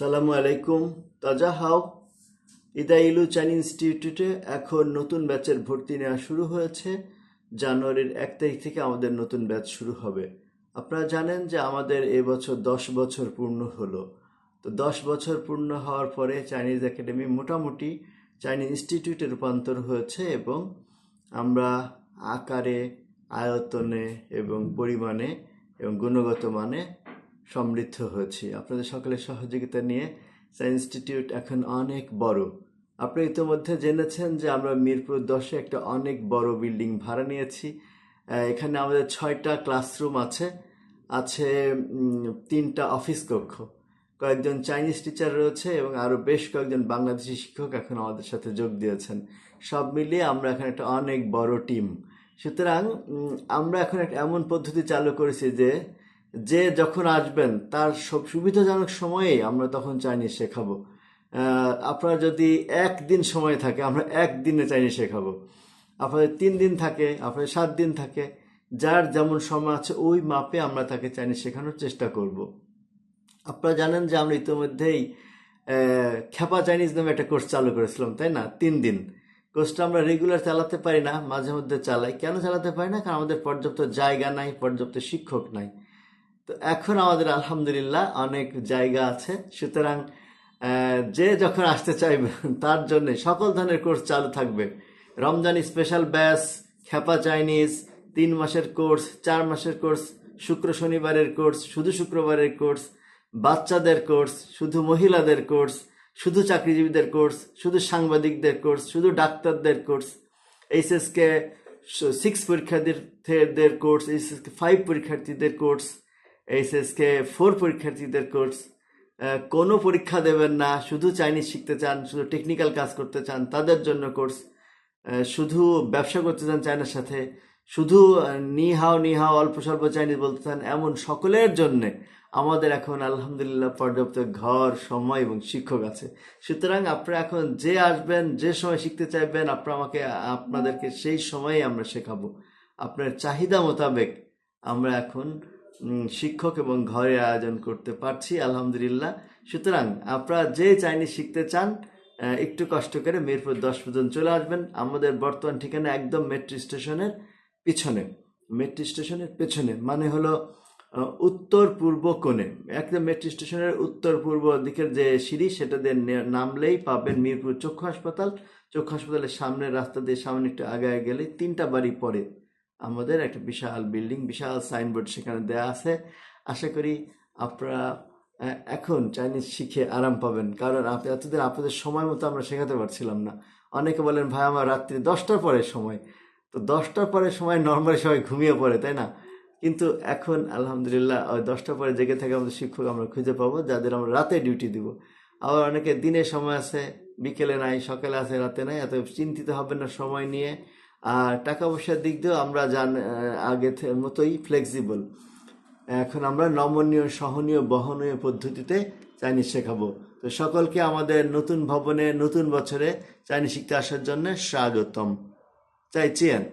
সালামু আলাইকুম তাজা হাও ইদা ইলু চাইনিজ ইনস্টিটিউটে এখন নতুন ব্যাচের ভর্তি নেওয়া শুরু হয়েছে। জানুয়ারির এক তারিখ থেকে আমাদের নতুন ব্যাচ শুরু হবে। আপনারা জানেন যে আমাদের এবছর দশ বছর পূর্ণ হলো। তো দশ বছর পূর্ণ হওয়ার পরে চাইনিজ একাডেমি মোটামুটি চাইনিজ ইনস্টিটিউটে রূপান্তর হয়েছে এবং আমরা আকারে, আয়তনে এবং পরিমাণে এবং গুণগত মানে সমৃদ্ধ হয়েছি। আপনাদের সকলের সহযোগিতা নিয়ে সায়েন্স ইনস্টিটিউট এখন অনেক বড়। আপনি ইতিমধ্যে জেনেছেন যে আমরা মিরপুর দশে একটা অনেক বড় বিল্ডিং ভাড়া নিয়েছি। এখানে আমাদের ছয়টা ক্লাসরুম আছে। আছে তিনটা অফিস কক্ষ। কয়েকজন চাইনিজ টিচার রয়েছে এবং আরও বেশ কয়েকজন বাংলাদেশি শিক্ষক এখন আমাদের সাথে যোগ দিয়েছেন। সব মিলিয়ে আমরা এখন একটা অনেক বড় টিম সুতরাং আমরা এখন একটা এমন পদ্ধতি চালু করেছি যে যে যখন আসবেন, তার সব সুবিধাজনক সময়ে আমরা তখন চাইনিজ শেখাবো আপনার যদি একদিন সময় থাকে, আমরা একদিনে চাইনিজ শেখাবো আপনাদের তিন দিন থাকে, আপনাদের সাত দিন থাকে, যার যেমন সময় আছে, ওই মাপে আমরা তাকে চাইনিজ শেখানোর চেষ্টা করব। আপনারা জানেন যে আমরা ইতিমধ্যেই খেপা চাইনিজ নামে একটা কোর্স চালু করেছিলাম, তাই না? তিন দিন। কোর্সটা আমরা রেগুলার চালাতে পারি না, মাঝে মধ্যে চালাই। কেন চালাতে পারি না? কারণ আমাদের পর্যাপ্ত জায়গা নাই, পর্যাপ্ত শিক্ষক নাই। তো এখন আমাদের আলহামদুলিল্লাহ অনেক জায়গা আছে। সুতরাং যে যখন আসতে চাইবে, তার জন্য সকল ধরনের কোর্স চালু থাকবে। রমজান স্পেশাল ব্যাস খেপা চাইনিজ, তিন মাসের কোর্স, চার মাসের কোর্স, শুক্র শনিবারের কোর্স, শুধু শুক্রবারের কোর্স, বাচ্চাদের কোর্স, শুধু মহিলাদের কোর্স, শুধু চাকরিজীবীদের কোর্স, শুধু সাংবাদিকদের কোর্স, শুধু ডাক্তারদের কোর্স, এইচএসকে সিক্স পরীক্ষার্থীদের কোর্স, এইচএসকে ফাইভ পরীক্ষার্থীদের কোর্স এইচএসকে ফোর পরীক্ষার্থীদের কোর্স কোনো পরীক্ষা দেবেন না, শুধু চাইনিজ শিখতে চান, শুধু টেকনিক্যাল কাজ করতে চান, তাদের জন্য কোর্স শুধু ব্যবসা করতে চান চায়নার সাথে, শুধু নিহাও নিহাও অল্প স্বল্প চাইনিজ বলতে চান, এমন সকলের জন্য আমাদের এখন আলহামদুলিল্লাহ পর্যাপ্ত ঘর, সময় এবং শিক্ষক আছে। সুতরাং আপনারা এখন যে আসবেন, যে সময় শিখতে চাইবেন, আপনারা আমাকে, আপনাদেরকে সেই সময়ে আমরা শেখাবো। আপনার চাহিদা মোতাবেক আমরা এখন শিক্ষক এবং ঘরে আয়োজন করতে পারছি, আলহামদুলিল্লাহ। সুতরাং আপনারা যে চাইনিজ শিখতে চান একটু কষ্ট করে মিরপুর দশ পর্যন্ত চলে আসবেন। আমাদের বর্তমান ঠিকানা একদম মেট্রো স্টেশনের পিছনে। মেট্রো স্টেশনের পেছনে মানে হলো উত্তর পূর্ব কোণে। একদম মেট্রো স্টেশনের উত্তর পূর্ব দিকের যে সিঁড়ি, সেটা দিয়ে নামলেই পাবেন মিরপুর চক্ষু হাসপাতাল। চক্ষু হাসপাতালের সামনের রাস্তা দিয়ে সামনে একটু আগায় গেলে তিনটা বাড়ি পরে আমাদের একটা বিশাল বিল্ডিং, বিশাল সাইনবোর্ড সেখানে দেয়া আছে। আশা করি আপনারা এখন চাইনিজ শিখে আরাম পাবেন। কারণ আপনি এতদিন আপনাদের সময় মতো আমরা শেখাতে পারছিলাম না। অনেকে বলেন, ভাই, আমার রাত্রি দশটার পরে সময়। তো দশটার পরে সময় নর্মালি সবাই ঘুমিয়ে পড়ে, তাই না? কিন্তু এখন আলহামদুলিল্লাহ ওই দশটার পরে জেগে থেকে আমাদের শিক্ষক আমরা খুঁজে পাবো, যাদের আমরা রাতে ডিউটি দিব। আবার অনেকে দিনে সময় আছে, বিকেলে নাই, সকালে আছে, রাতে নাই, এত চিন্তিত হবেন না সময় নিয়ে। আর টাকা পয়সার দিক দিয়েও আমরা জান আগের মতোই ফ্লেক্সিবল এখন আমরা নমনীয়, সহনীয়, বহনীয় পদ্ধতিতে চাইনিজ শেখাবো। তো সকলকে আমাদের নতুন ভবনে, নতুন বছরে চাইনিজ শিখতে আসার জন্য স্বাগতম। চাই, চিয়ান।